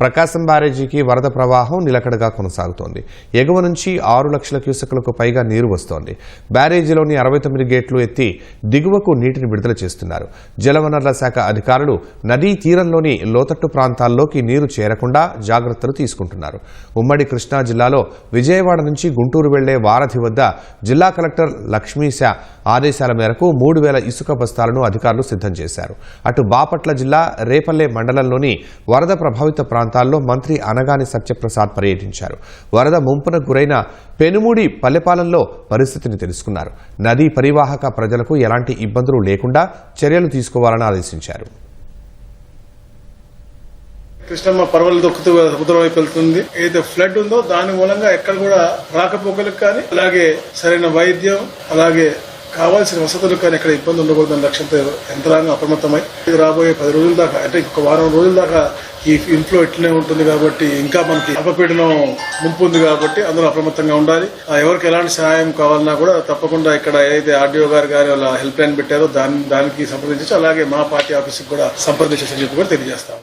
ప్రకాశం బ్యారేజీకి వరద ప్రవాహం నిలకడగా కొనసాగుతోంది. ఎగువ నుంచి ఆరు లక్షల క్యూసెక్లకు పైగా నీరు వస్తోంది. బ్యారేజీలోని అరవై తొమ్మిది గేట్లు ఎత్తి దిగువకు నీటిని విడుదల చేస్తున్నారు. జలవనరుల శాఖ అధికారులు నదీ తీరంలోని లోతట్టు ప్రాంతాల్లోకి నీరు చేరకుండా జాగ్రత్తలు తీసుకుంటున్నారు. ఉమ్మడి కృష్ణా జిల్లాలో విజయవాడ నుంచి గుంటూరు వెళ్ళే వారధి వద్ద జిల్లా కలెక్టర్ లక్ష్మీశా ఆదేశాల మేరకు మూడు వేల ఇసుక బస్తాలను అధికారులు సిద్ధం చేశారు. అటు బాపట్ల జిల్లా రేపల్లె మండలంలోని వరద ప్రభావిత ప్రాంతం ప్రాంతాల్లో మంత్రి అనగాని సత్యప్రసాద్ పర్యటించారు. వరద ముంపున గురైన పెనుమూడి పల్లెపాలెంలో పరిస్థితిని తెలుసుకున్నారు. నదీ పరివాహక ప్రజలకు ఎలాంటి ఇబ్బందులు లేకుండా చర్యలు తీసుకోవాలని ఆదేశించారు. కృష్ణమ్మ పర్వలు దొక్కుతూ సముద్రం వెళ్తుంది. ఏదైతే ఫ్లడ్ ఉందో దాని మూలంగా ఎక్కడ కూడా రాకపోకలకు కానీ అలాగే సరైన వైద్యం అలాగే కావాల్సిన వసతులు కానీ ఎక్కడ ఇబ్బంది ఉండకూడదని లక్ష్యంతో యంత్రాంగం అప్రమత్తమై ఇది రాబోయే పది రోజుల దాకా అంటే ఇంకొక వారం రోజుల దాకా ఈ ఇన్ఫ్లో ఇట్లనే ఉంటుంది కాబట్టి ఇంకా మనకి అపపీడనం ముంపు ఉంది కాబట్టి అందరూ అప్రమత్తంగా ఉండాలి. ఆ ఎవరికి ఎలాంటి సహాయం కావాలన్నా కూడా తప్పకుండా ఇక్కడ ఏదైతే ఆర్డీఓ గారు గారి వాళ్ళ హెల్ప్ లైన్ పెట్టారో దాని దానికి సంప్రదించవచ్చు అలాగే మా పార్టీ ఆఫీస్కి కూడా సంప్రదించని చెప్పి కూడా తెలియజేస్తాం